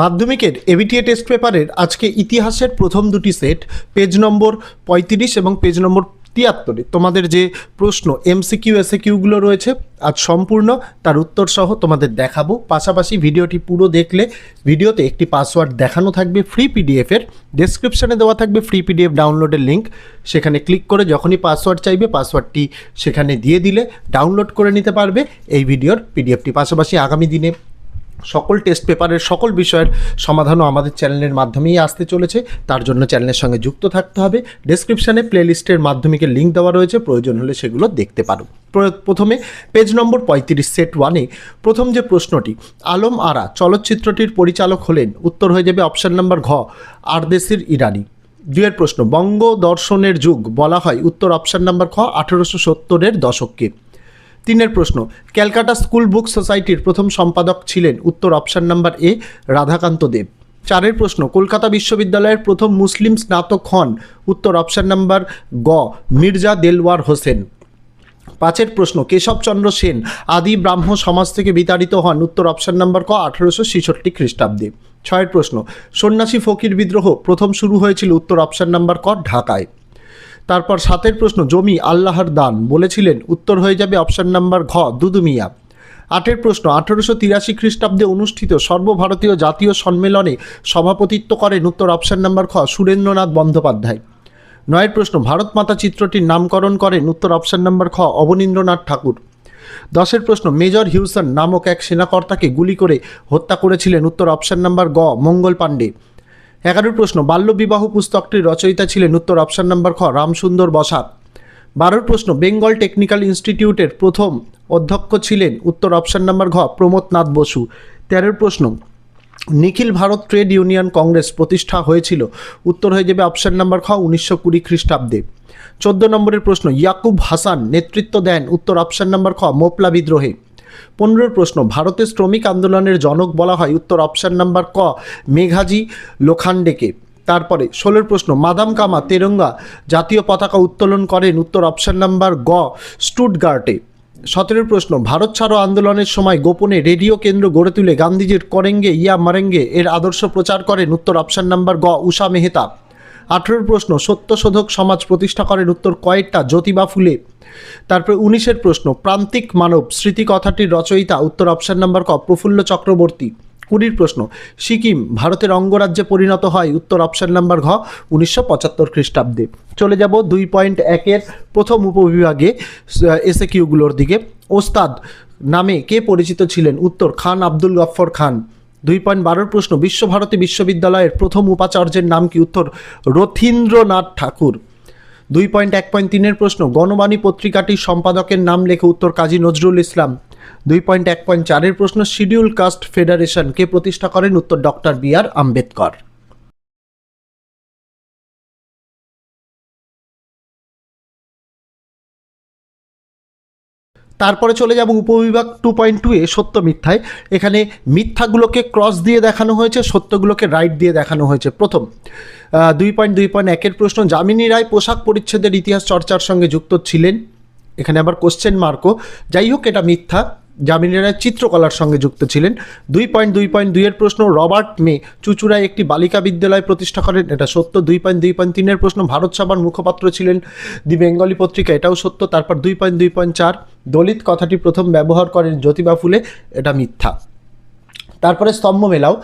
মাধ্যমিকের ABTA test পেপারের আজকে ইতিহাসের প্রথম দুটি সেট, পেজ নম্বর পঁয়ত্রিশ এবং পেজ নম্বর তিয়াত্তরে তোমাদের যে প্রশ্ন, এমসিকিউ এসএকিউগুলো রয়েছে, আজ সম্পূর্ণ, তার উত্তর সহ তোমাদের দেখাবো। পাশাপাশি ভিডিওটি পুরো দেখলে ভিডিওতে একটি পাসওয়ার্ড দেখানো থাকবে ফ্রি পিডিএফের ডেসক্রিপশনে দেওয়া থাকবে ফ্রি পিডিএফ ডাউনলোডের লিঙ্ক সেখানে ক্লিক করে যখনই পাসওয়ার্ড চাইবে, পাসওয়ার্ডটি সেখানে দিয়ে দিলে ডাউনলোড করে নিতে পারবে এই ভিডিওর পিডিএফটি। পাশাপাশি আগামী দিনে সকল টেস্ট পেপারের সকল বিষয়ের সমাধানও আমাদের চ্যানেলের মাধ্যমেই আসতে চলেছে। তার জন্য চ্যানেলের সঙ্গে যুক্ত থাকতে হবে। ডেসক্রিপশানে প্লেলিস্টের মাধ্যমিকের লিঙ্ক দেওয়া রয়েছে। প্রয়োজন হলে সেগুলো দেখতে পারো। প্র- প্রথমে পেজ নম্বর পঁয়ত্রিশ সেট ওয়ানে প্রথম যে প্রশ্নটি, আলম আরা চলচ্চিত্রটির পরিচালক হলেন, উত্তর হয়ে যাবে অপশান নাম্বার ঘ, আরদেশির ইরানি। দুয়ের প্রশ্ন বঙ্গ দর্শনের যুগ বলা হয়, উত্তর অপশান নাম্বার খ, আঠেরোশো সত্তরের দশককে। তিনের প্রশ্ন, ক্যালকাটা স্কুল বুক সোসাইটির প্রথম সম্পাদক ছিলেন উত্তর option number A Radhakanta Deb. চারের প্রশ্ন, কলকাতা বিশ্ববিদ্যালয়ের প্রথম মুসলিম স্নাতক হন উত্তর অপশন নাম্বার গ, মির্জা দেলওয়ার হোসেন। পাঁচের প্রশ্ন কেশবচন্দ্র সেন আদি ব্রাহ্ম সমাজ থেকে বিতাড়িত হন উত্তর অপশন নাম্বার ক, আঠেরোশো ছেষট্টি খ্রিস্টাব্দে। ছয়ের প্রশ্ন, সন্ন্যাসী ফকির বিদ্রোহ প্রথম শুরু হয়েছিল উত্তর অপশন নাম্বার ক, ঢাকায়। তারপর সাতের প্রশ্ন, জমি আল্লাহর দান, বলেছিলেন, উত্তর হয়ে যাবে অপশান নাম্বার ঘ, দুদুমিয়া। আটের প্রশ্ন, আঠেরোশো তিরাশি খ্রিস্টাব্দে অনুষ্ঠিত সর্বভারতীয় জাতীয় সম্মেলনে সভাপতিত্ব করেন উত্তর অপশান নাম্বার খ, সুরেন্দ্রনাথ বন্দ্যোপাধ্যায়। নয়ের প্রশ্ন, ভারত মাতা চিত্রটির নামকরণ করেন উত্তর অপশন নাম্বার খ, অবনীন্দ্রনাথ ঠাকুর। দশের প্রশ্ন, মেজর হিউসন নামক এক সেনাকর্তাকে গুলি করে হত্যা করেছিলেন উত্তর অপশন নাম্বার গ, মঙ্গল পাণ্ডে। এগারোর প্রশ্ন বাল্যবিবাহ পুস্তকটির রচয়িতা ছিলেন উত্তর অপশন নাম্বার খ, রামসুন্দর বসাক বারোর প্রশ্ন, বেঙ্গল টেকনিক্যাল ইনস্টিটিউটের প্রথম অধ্যক্ষ ছিলেন উত্তর অপশান নাম্বার ঘ প্রমোদনাথ বসু। তেরোর প্রশ্ন, Nikhil Bharat trade union congress প্রতিষ্ঠা হয়েছিল, উত্তর হয়ে যাবে অপশান নাম্বার খ, উনিশশো কুড়ি খ্রিস্টাব্দে। চোদ্দ নম্বরের প্রশ্ন, ইয়াকুব হাসান নেতৃত্ব দেন উত্তর অপশান নাম্বার খ, মোপলা বিদ্রোহে। পনেরোর প্রশ্ন, ভারতের শ্রমিক আন্দোলনের জনক বলা হয় উত্তর অপশন নাম্বার ক, মেঘাজি লোখান্ডেকে। তারপরে ষোলোর প্রশ্ন, মাদাম কামা, তেরঙ্গা জাতীয় পতাকা উত্তোলন করেন উত্তর অপশন নাম্বার গ, স্টুটগার্টে। সতেরোর প্রশ্ন, ভারত ছাড়ো আন্দোলনের সময় গোপনে রেডিও কেন্দ্র গড়ে তুলে গান্ধীজির করেঙ্গে, ইয়া মারেঙ্গে এর আদর্শ প্রচার করেন উত্তর অপশন নাম্বার গ, উষা মেহতা। আঠেরোর প্রশ্ন, সত্যশোধক সমাজ প্রতিষ্ঠা করেন উত্তর কয়েকটা, জ্যোতিবা ফুলে। তারপরে উনিশের প্রশ্ন, প্রান্তিক মানব স্মৃতি কথাটির রচয়িতা, উত্তর অপশান নাম্বার ক, প্রফুল্ল চক্রবর্তী। কুড়ির প্রশ্ন, সিকিম, ভারতের অঙ্গরাজ্যে পরিণত হয়, উত্তর অপশান নাম্বার ঘ, উনিশশো পঁচাত্তর খ্রিস্টাব্দে। চলে যাব দুই পয়েন্ট একের প্রথম উপবিভাগে এসে কিউগুলোর দিকে। ওস্তাদ নামে কে পরিচিত ছিলেন? উত্তর, খান আব্দুল গফ্ফর খান। দুই পয়েন্ট বারোর প্রশ্ন, বিশ্বভারতী বিশ্ববিদ্যালয়ের প্রথম উপাচার্যের নাম কি? উত্তর, রথীন্দ্রনাথ ঠাকুর। দুই পয়েন্ট এক পয়েন্ট তিনের প্রশ্ন, গণবাণী পত্রিকাটির সম্পাদকের নাম লেখে উত্তর কাজী নজরুল ইসলাম। দুই পয়েন্ট এক পয়েন্ট চারের প্রশ্ন, শিডিউল কাস্ট ফেডারেশন কে প্রতিষ্ঠা করেন উত্তর ডক্টর বি আর আম্বেদকর। তারপরে চলে যাব উপবিভাগ টু পয়েন্ট টু এ সত্য মিথ্যায়। এখানে মিথ্যাগুলোকে ক্রস দিয়ে দেখানো হয়েছে, সত্যগুলোকে রাইট দিয়ে দেখানো হয়েছে। প্রথম দুই পয়েন্ট দুই পয়েন্ট একের প্রশ্ন, যামিনী রায় পোশাক পরিচ্ছেদের ইতিহাস চর্চার সঙ্গে যুক্ত ছিলেন? এখানে আবার কোশ্চেন মার্কও যাই হোক, এটা মিথ্যা। যামিনী রায় চিত্রকলার সঙ্গে যুক্ত ছিলেন। দুই পয়েন্ট দুই পয়েন্ট দুইয়ের প্রশ্ন, রবার্ট মে, চুচুড়ায় একটি বালিকা বিদ্যালয় প্রতিষ্ঠা করেন? এটা সত্য। দুই পয়েন্ট দুই পয়েন্ট তিনের প্রশ্ন, ভারত সভার মুখপাত্র ছিলেন। দি বেঙ্গলি পত্রিকা, এটাও সত্য। তারপর দুই পয়েন্ট দুই পয়েন্ট চার। দলিত কথাটি প্রথম ব্যবহার করেন জ্যোতিবা ফুলে, এটা মিথ্যা। তারপরে স্তম্ভ মেলাও।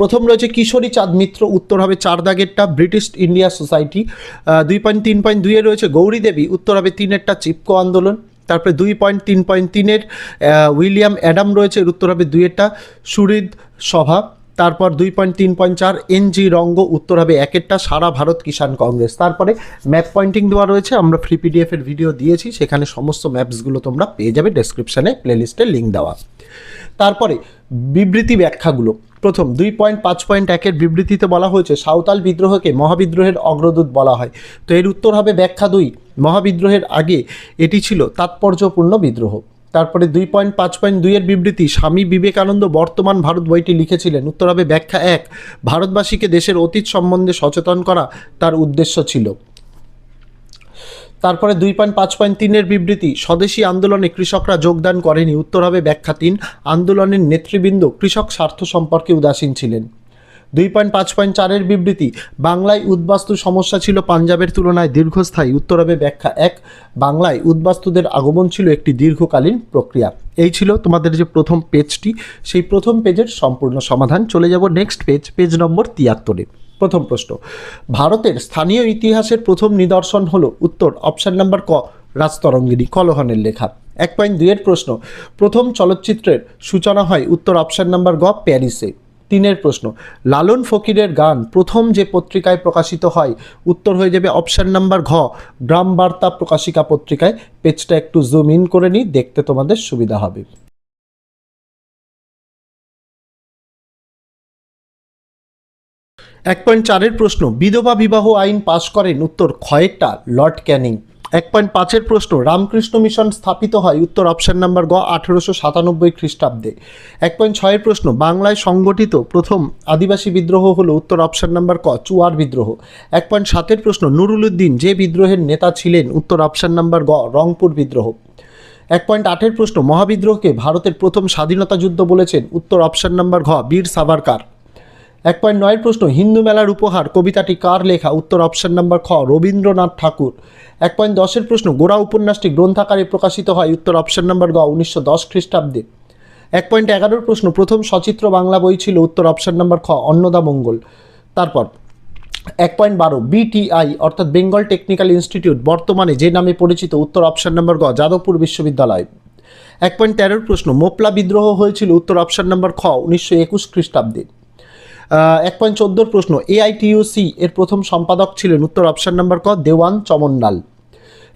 প্রথম রয়েছে কিশোরী চাঁদ মিত্র, উত্তর হবে চার দাগেরটা ব্রিটিশ ইন্ডিয়া সোসাইটি। দুই পয়েন্ট তিন পয়েন্ট দুইয়ে রয়েছে গৌরী দেবী, উত্তর হবে তিনেরটা চিপকো আন্দোলন। তারপরে দুই পয়েন্ট তিন পয়েন্ট তিনের উইলিয়াম অ্যাডাম রয়েছে, উত্তর হবে দুইয়েরটা সুহৃদ সভা। তারপর দুই পয়েন্ট তিন পয়েন্ট চার এনজি রঙ্গ উত্তর হবে একেরটা, সারা ভারত কিষাণ কংগ্রেস। তারপরে ম্যাপ পয়েন্টিং দেওয়া রয়েছে, আমরা ফ্রি পিডিএফ এর ভিডিও দিয়েছি, সেখানে সমস্ত ম্যাপসগুলো তোমরা পেয়ে যাবে ডেসক্রিপশানে প্লেলিস্টে লিঙ্ক দেওয়া। তারপরে বিবৃতি ব্যাখ্যাগুলো। প্রথম, দুই পয়েন্ট পাঁচ পয়েন্ট একের বিবৃতিতে বলা হয়েছে, সাঁওতাল বিদ্রোহকে মহাবিদ্রোহের অগ্রদূত বলা হয়। তো এর উত্তর হবে ব্যাখ্যা দুই, মহাবিদ্রোহের আগে এটি ছিল তাৎপর্যপূর্ণ বিদ্রোহ। তারপরে দুই পয়েন্ট পাঁচ পয়েন্ট দুইয়ের বিবৃতি, স্বামী বিবেকানন্দ বর্তমান ভারত বইটি লিখেছিলেন। উত্তর হবে ব্যাখ্যা এক, ভারতবাসীকে দেশের অতীত সম্বন্ধে সচেতন করা তার উদ্দেশ্য ছিল। তারপরে দুই পয়েন্ট পাঁচ পয়েন্ট তিনের বিবৃতি, স্বদেশী আন্দোলনে কৃষকরা যোগদান করেনি। উত্তর হবে ব্যাখ্যা তিন, আন্দোলনের নেতৃবৃন্দ কৃষক স্বার্থ সম্পর্কে উদাসীন ছিলেন। দুই পয়েন্ট পাঁচ পয়েন্ট চারের বিবৃতি, বাংলায় উদ্বাস্তু সমস্যা ছিল পাঞ্জাবের তুলনায় দীর্ঘস্থায়ী। উত্তর হবে ব্যাখ্যা এক, বাংলায় উদ্বাস্তুদের আগমন ছিল একটি দীর্ঘকালীন প্রক্রিয়া। এই ছিল তোমাদের যে প্রথম পেজটি, সেই প্রথম পেজের সম্পূর্ণ সমাধান। চলে যাব নেক্সট পেজ পেজ নম্বর তিয়াত্তরে। প্রথম প্রশ্ন, ভারতের স্থানীয় ইতিহাসের প্রথম নিদর্শন হলো উত্তর অপশান নাম্বার ক, রাজতরঙ্গিনী, কলহনের লেখা। এক পয়েন্ট দুইয়ের প্রশ্ন, প্রথম চলচ্চিত্রের সূচনা হয় উত্তর অপশান নাম্বার গ, প্যারিসে। তিনের প্রশ্ন, লালন ফকিরের গান প্রথম যে পত্রিকায় প্রকাশিত হয়, উত্তর হয়ে যাবে অপশান নাম্বার ঘ, গ্রাম বার্তা প্রকাশিকা পত্রিকায়। পেজটা একটু জুম ইন করে নিই, দেখতে তোমাদের সুবিধা হবে। এক পয়েন্ট চারের প্রশ্ন, বিধবা বিবাহ আইন পাশ করেন, উত্তর, ক্ষয়েরটা, লর্ড ক্যানিং। এক পয়েন্ট পাঁচের প্রশ্ন, রামকৃষ্ণ মিশন স্থাপিত হয় উত্তর অপশন নাম্বার গ, আঠেরোশো সাতানব্বই খ্রিস্টাব্দে। এক পয়েন্ট ছয়ের প্রশ্ন, বাংলায় সংগঠিত প্রথম আদিবাসী বিদ্রোহ হলো উত্তর অপশন নাম্বার ক, চুয়ার বিদ্রোহ। এক পয়েন্ট সাতের প্রশ্ন নুরুল উদ্দিন যে বিদ্রোহের নেতা ছিলেন উত্তর অপশান নাম্বার গ, রংপুর বিদ্রোহ। এক পয়েন্ট আটের প্রশ্ন, মহাবিদ্রোহকে ভারতের প্রথম স্বাধীনতা যুদ্ধ বলেছেন উত্তর অপশন নাম্বার ঘ বীর সাভারকার। এক পয়েন্ট নয়ের প্রশ্ন, হিন্দু মেলার উপহার, কবিতাটি কার লেখা? উত্তর অপশন নাম্বার খ, রবীন্দ্রনাথ ঠাকুর। এক পয়েন্ট দশের প্রশ্ন, গোড়া উপন্যাসটি গ্রন্থাকারে প্রকাশিত হয়? উত্তর অপশন নাম্বার গ, উনিশশো দশ খ্রিস্টাব্দে। এক পয়েন্ট এগারোর প্রশ্ন, প্রথম সচিত্র বাংলা বই ছিল? উত্তর অপশন নাম্বার খ, অন্নদা মঙ্গল। তারপর, এক পয়েন্ট বারো বিটিআই অর্থাৎ বেঙ্গল টেকনিক্যাল ইনস্টিটিউট, বর্তমানে যে নামে পরিচিত? উত্তর অপশন নাম্বার গ, যাদবপুর বিশ্ববিদ্যালয়। এক পয়েন্ট তেরোর প্রশ্ন, মোপলা বিদ্রোহ হয়েছিল? উত্তর অপশন নাম্বার খ, উনিশশো একুশ খ্রিস্টাব্দে। এক পয়েন্ট চোদ্দোর প্রশ্ন এআইটিউসি এর প্রথম সম্পাদক ছিলেন, উত্তর অপশন নাম্বার ক, দেওয়ান চমনলাল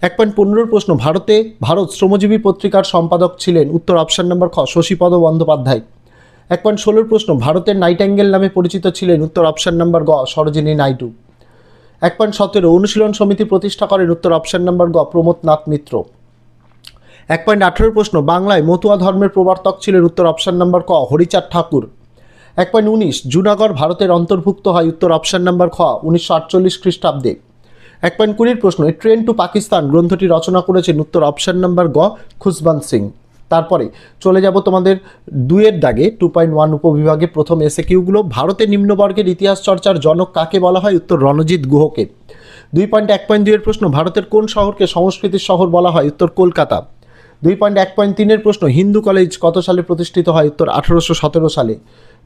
এক পয়েন্ট পনেরোর প্রশ্ন, ভারতে ভারত শ্রমজীবী পত্রিকার সম্পাদক ছিলেন, উত্তর অপশন নাম্বার খ, শশীপদ বন্দ্যোপাধ্যায়। এক পয়েন্ট ষোলোর প্রশ্ন, ভারতের নাইটাঙ্গেল নামে পরিচিত ছিলেন, উত্তর অপশন নাম্বার গ, সরোজিনী নাইডু। এক পয়েন্ট সতেরো, অনুশীলন সমিতি প্রতিষ্ঠা করেন, উত্তর অপশন নাম্বার গ, প্রমোদ নাথ মিত্র। এক পয়েন্ট আঠেরোর প্রশ্ন, বাংলায় মতুয়া ধর্মের প্রবর্তক ছিলেন, উত্তর অপশন নাম্বার ক, হরিচাঁদ ঠাকুর। এক পয়েন্ট উনিশ, জুনাগড় ভারতের অন্তর্ভুক্ত হয় উত্তর অপশান নাম্বার খ, উনিশশো আটচল্লিশ খ্রিস্টাব্দে। এক পয়েন্ট কুড়ির প্রশ্ন ট্রেন টু পাকিস্তান গ্রন্থটি রচনা করেছেন উত্তর অপশন নাম্বার গ, খুশবন্ত সিং। তারপরে চলে যাব তোমাদের দুয়ের দাগে, টু পয়েন্ট ওয়ান উপবিভাগে প্রথম এসে কিউগুলো ভারতের নিম্নবর্গের ইতিহাস চর্চার জনক কাকে বলা হয়? উত্তর রণজিৎ গুহকে। দুই পয়েন্ট এক পয়েন্ট দুইয়ের প্রশ্ন, ভারতের কোন শহরকে সংস্কৃতির শহর বলা হয়? উত্তর কলকাতা। দুই পয়েন্ট এক পয়েন্ট তিনের প্রশ্ন, হিন্দু কলেজ কত সালে প্রতিষ্ঠিত হয়? উত্তর আঠারোশো সতেরো সালে।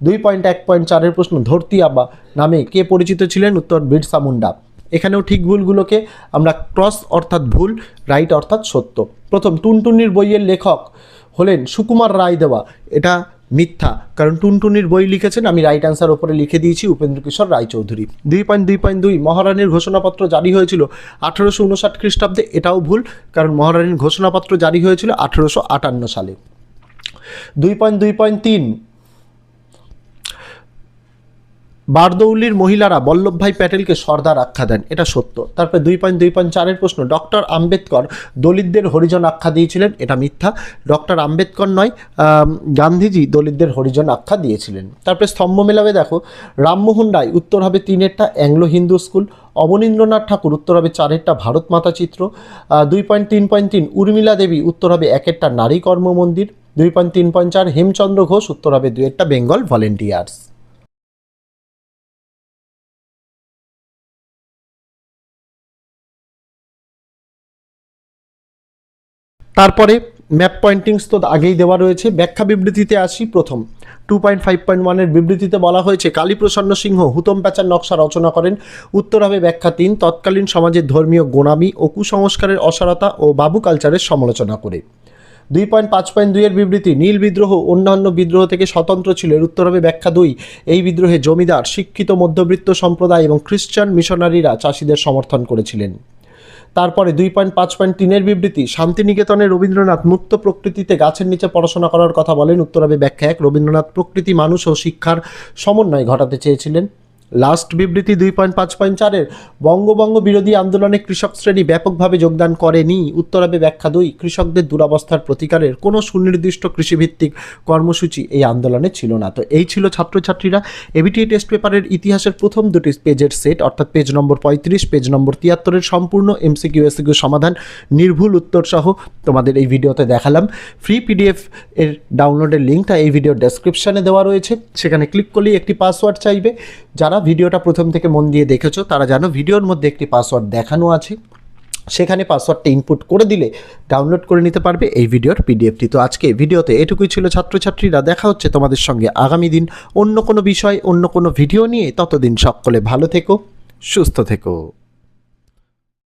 দুই পয়েন্ট এক পয়েন্ট চারের প্রশ্ন, ধরতি আব্বা নামে কে পরিচিত ছিলেন? উত্তর, বিরসা মুন্ডা। এখানেও ঠিক ভুলগুলোকে আমরা ক্রস অর্থাৎ ভুল, রাইট অর্থাৎ সত্য। প্রথম, টুনটুনির বইয়ের লেখক হলেন সুকুমার রায় দেওয়া এটা মিথ্যা, কারণ টুনটুনির বই লিখেছেন, আমি রাইট অ্যান্সার ওপরে লিখে দিয়েছি, উপেন্দ্র কিশোর রায়চৌধুরী। দুই পয়েন্ট দুই পয়েন্ট দুই, মহারানীর ঘোষণাপত্র জারি হয়েছিল আঠেরোশো উনষাট খ্রিস্টাব্দে, এটাও ভুল, কারণ মহারানীর ঘোষণাপত্র জারি হয়েছিল আঠেরোশো আটান্ন সালে। দুই পয়েন্ট দুই পয়েন্ট তিন বারদৌলির মহিলারা বল্লভভাই প্যাটেলকে সর্দার আখ্যা দেন। এটা সত্য। তারপরে দুই পয়েন্ট দুই পয়েন্ট চারের প্রশ্ন, ডক্টর আম্বেদকর দলিতদের হরিজন আখ্যা দিয়েছিলেন? এটা মিথ্যা। ডক্টর আম্বেদকর নয় গান্ধীজি দলিতদের হরিজন আখ্যা দিয়েছিলেন। তারপরে স্তম্ভ মেলাবে দেখো, রামমোহন রায় উত্তর হবে তিনেরটা, অ্যাংলো হিন্দু স্কুল। অবনীন্দ্রনাথ ঠাকুর উত্তর হবে চারেরটা, ভারত মাতা চিত্র। দুই পয়েন্ট, তিন পয়েন্ট তিন, উর্মিলা দেবী উত্তর হবে একেরটা নারী কর্ম মন্দির। দুই পয়েন্ট, তিন পয়েন্ট চার, হেমচন্দ্র ঘোষ উত্তর হবে দুয়েরটা বেঙ্গল ভলেন্টিয়ার্স। তারপরে ম্যাপ পয়েন্টিংস তো আগেই দেওয়া রয়েছে। ব্যাখ্যা বিবৃতিতে আসি প্রথম। টু পয়েন্ট ফাইভ পয়েন্ট ওয়ানের বিবৃতিতে বলা হয়েছে, কালীপ্রসন্ন সিংহ হুতম প্যাচার নকশা রচনা করেন। উত্তর হবে ব্যাখ্যা তিন, তৎকালীন সমাজের ধর্মীয় গোনামি ও কুসংস্কারের অসারতা ও বাবু কালচারের সমালোচনা করে। দুই পয়েন্ট পাঁচ পয়েন্ট দুইয়ের বিবৃতি, নীল বিদ্রোহ অন্যান্য বিদ্রোহ থেকে স্বতন্ত্র ছিল। এর উত্তর হবে ব্যাখ্যা দুই, এই বিদ্রোহে জমিদার, শিক্ষিত মধ্যবিত্ত সম্প্রদায় এবং খ্রিস্টান মিশনারিরা চাষিদের সমর্থন করেছিলেন। তারপরে দুই পয়েন্ট পাঁচ পয়েন্ট তিনের বিবৃতি, শান্তিনিকেতনে রবীন্দ্রনাথ মুক্ত প্রকৃতিতে গাছের নিচে পড়াশোনা করার কথা বলেন উত্তরাবে ব্যাখ্যা এক রবীন্দ্রনাথ প্রকৃতি মানুষ ও শিক্ষার সমন্বয় ঘটাতে চেয়েছিলেন। লাস্ট বিবৃতি দুই পয়েন্ট পাঁচ পয়েন্ট চারের বঙ্গবঙ্গ বিরোধী আন্দোলনে কৃষক শ্রেণি ব্যাপকভাবে যোগদান করেনি। উত্তরাবে ব্যাখ্যা দুই, কৃষকদের দুরাবস্থার প্রতিকারের কোনো সুনির্দিষ্ট কৃষিভিত্তিক কর্মসূচি এই আন্দোলনে ছিল না। তো এই ছিল ছাত্রছাত্রীরা। এবিটিএ টেস্ট পেপারের ইতিহাসের প্রথম দুটি পেজের সেট অর্থাৎ পেজ নম্বর পঁয়ত্রিশ পেজ নম্বর তিয়াত্তরের সম্পূর্ণ এমসিকিউ এসিকিউ সমাধান, নির্ভুল উত্তর সহ তোমাদের এই ভিডিওতে দেখালাম। ফ্রি পিডিএফ এর ডাউনলোডের লিঙ্কটা এই ভিডিওর ডেসক্রিপশানে দেওয়া রয়েছে। সেখানে ক্লিক করলেই একটি পাসওয়ার্ড চাইবে। যারা ভিডিওটা প্রথম থেকে মন দিয়ে দেখেছ, তারা জানো ভিডিওর মধ্যে একটি পাসওয়ার্ড দেখানো আছে। সেখানে পাসওয়ার্ডটা ইনপুট করে দিলে ডাউনলোড করে নিতে পারবে। এই ভিডিওর পিডিএফটি তো আজকে ভিডিওতে এটুকুই ছিল ছাত্রছাত্রীরা। দেখা হচ্ছে তোমাদের সঙ্গে আগামী দিন অন্য কোনো বিষয়, অন্য কোনো ভিডিও নিয়ে। ততদিন সকলে ভালো থেকো, সুস্থ থেকো।